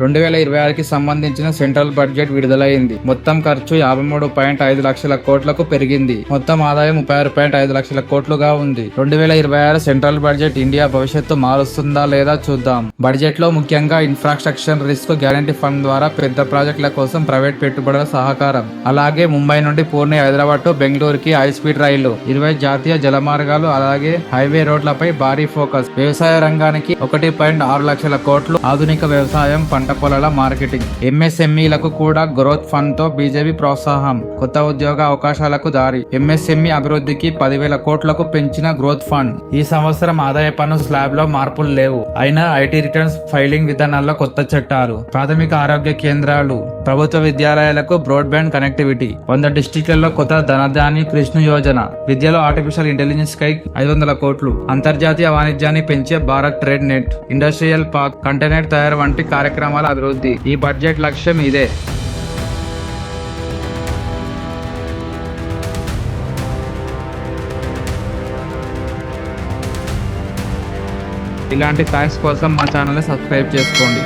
రెండు వేల ఇరవై ఆరుకి సంబంధించిన సెంట్రల్ బడ్జెట్ విడుదలైంది. మొత్తం ఖర్చు యాభై మూడు పాయింట్ ఐదు లక్షల కోట్లకు పెరిగింది. మొత్తం ఆదాయం ముప్పై ఆరు పాయింట్ ఐదు లక్షల కోట్లుగా ఉంది. రెండు వేల ఇరవై ఆరు సెంట్రల్ బడ్జెట్ ఇండియా భవిష్యత్తు మారుస్తుందా లేదా చూద్దాం. బడ్జెట్లో ముఖ్యంగా ఇన్ఫ్రాస్ట్రక్చర్ రిస్క్ గ్యారంటీ ఫండ్ ద్వారా పెద్ద ప్రాజెక్టుల కోసం ప్రైవేట్ పెట్టుబడుల సహకారం. అలాగే ముంబై నుండి పూర్ణి హైదరాబాద్ టు బెంగళూరుకి హై స్పీడ్ రైళ్ళు ఇరవై జాతీయ జలమార్గాలు అలాగే హైవే రోడ్లపై భారీ ఫోకస్. వ్యవసాయ రంగానికి ఒకటి పాయింట్ ఆరు లక్షల కోట్లు ఆధునిక వ్యవసాయం పంట పొలాల మార్కెటింగ్. ఎంఎస్ఎంఈలకు కూడా గ్రోత్ ఫండ్తో బీజేపీ ప్రోత్సాహం. కొత్త ఉద్యోగ అవకాశాలకు దారి. ఎంఎస్ఎంఈ అభివృద్ధికి పదివేల కోట్లకు పెంచిన గ్రోత్ ఫండ్ ఈ సంవత్సరం ఆదాయ పన్ను స్లాబ్లో మార్పులు లేవు. అయినా ఐటీ రిటర్న్స్ ఫైలింగ్ విధానాల్లో కొత్త చట్టాలు ప్రాథమిక ఆరోగ్య కేంద్రాలు ప్రభుత్వ విద్యాలయాలకు బ్రాడ్బ్యాండ్ కనెక్టివిటీ వంద డిస్టిక్లలో కొత్త ధనధాని కృష్ణ యోజన విద్యలో ఆర్టిఫిషియల్ ఇంటెలిజెన్స్ కై ఐదు వందల కోట్లు అంతర్జాతీయ వాణిజ్యాన్ని పెంచే Bharat trade net industrial park container తయారు వంటి కార్యక్రమాలు అభివృద్ధి? ఈ బడ్జెట్ లక్ష్యం ఇదే. ఇలాంటి థ్యాంక్స్ కోసం మా ఛానల్ని సబ్స్క్రైబ్ చేసుకోండి.